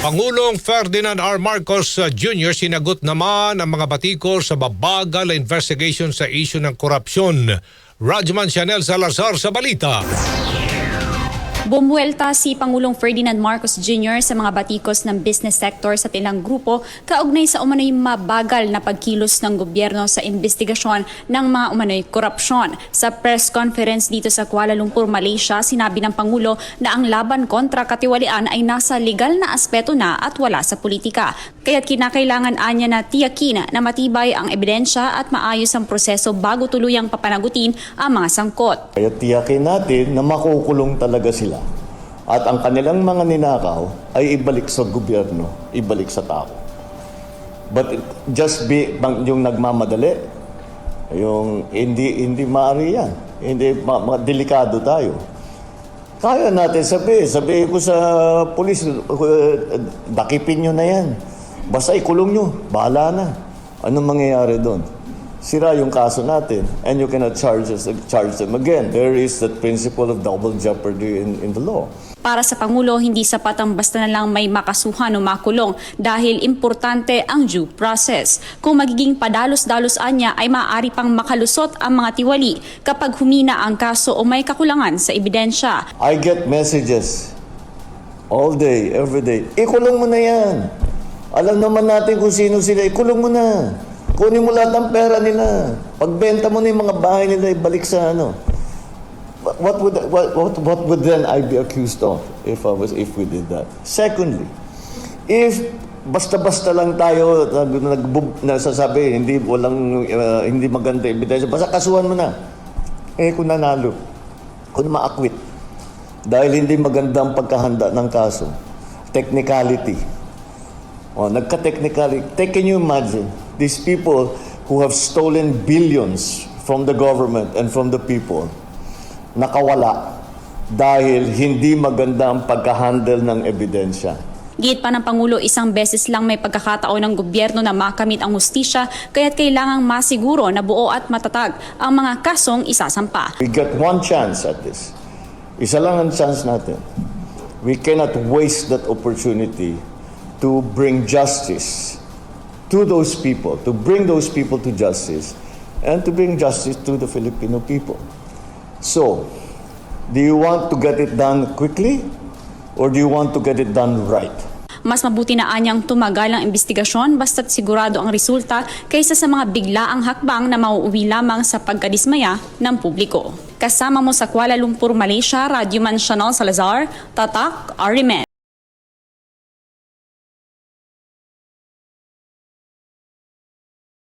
Pangulong Ferdinand R. Marcos uh, Jr. sinagot naman ang mga batikos sa babagal na investigation sa isyu ng korupsyon. Rajman Chanel Salazar sa balita. Bumuelta si Pangulong Ferdinand Marcos Jr. sa mga batikos ng business sector sa tilang grupo kaugnay sa umano'y mabagal na pagkilos ng gobyerno sa investigasyon ng mga umano'y korupsyon. Sa press conference dito sa Kuala Lumpur, Malaysia, sinabi ng Pangulo na ang laban kontra katiwalian ay nasa legal na aspeto na at wala sa politika. Kaya't kinakailangan anya na tiyakin na matibay ang ebidensya at maayos ang proseso bago tuluyang papanagutin ang mga sangkot. Kaya tiyakin natin na makukulong talaga sila. At ang kanilang mga ninakaw ay ibalik sa gobyerno, ibalik sa tao. But just be yung nagmamadali, yung hindi hindi maaari yan. Hindi ma, ma- delikado tayo. Kaya natin sabihin, sabihin ko sa pulis, uh, dakipin nyo na yan. Basta ikulong nyo, bahala na. Anong mangyayari doon? Sira yung kaso natin and you cannot charge, us, charge them again. There is that principle of double jeopardy in, in the law. Para sa Pangulo, hindi sapat ang basta na lang may makasuhan o makulong dahil importante ang due process. Kung magiging padalos-dalos anya ay maaari pang makalusot ang mga tiwali kapag humina ang kaso o may kakulangan sa ebidensya. I get messages all day, every day. Ikulong mo na yan. Alam naman natin kung sino sila. Ikulong mo na. Kunin mo lahat ng pera nila. Pagbenta mo na yung mga bahay nila, ibalik sa ano. What would what, what, what would then I be accused of if I was if we did that? Secondly, if basta-basta lang tayo nag, nag, nasasabi hindi walang uh, hindi maganda ebidensya basta kasuhan mo na eh kung nanalo kung maakwit dahil hindi maganda ang pagkahanda ng kaso technicality oh, nagka-technicality Take- can you imagine these people who have stolen billions from the government and from the people nakawala dahil hindi maganda ang pagka-handle ng ebidensya. Git pa ng Pangulo, isang beses lang may pagkakataon ng gobyerno na makamit ang hustisya kaya't kailangang masiguro na buo at matatag ang mga kasong isasampa. We get one chance at this. Isa lang ang chance natin. We cannot waste that opportunity to bring justice to those people, to bring those people to justice, and to bring justice to the Filipino people. So, do you want to get it done quickly or do you want to get it done right? Mas mabuti na anyang tumagal ang investigasyon basta't sigurado ang resulta kaysa sa mga biglaang hakbang na mauuwi lamang sa pagkadismaya ng publiko. Kasama mo sa Kuala Lumpur, Malaysia, Radyoman Chanel Salazar, Tatak, Arimen.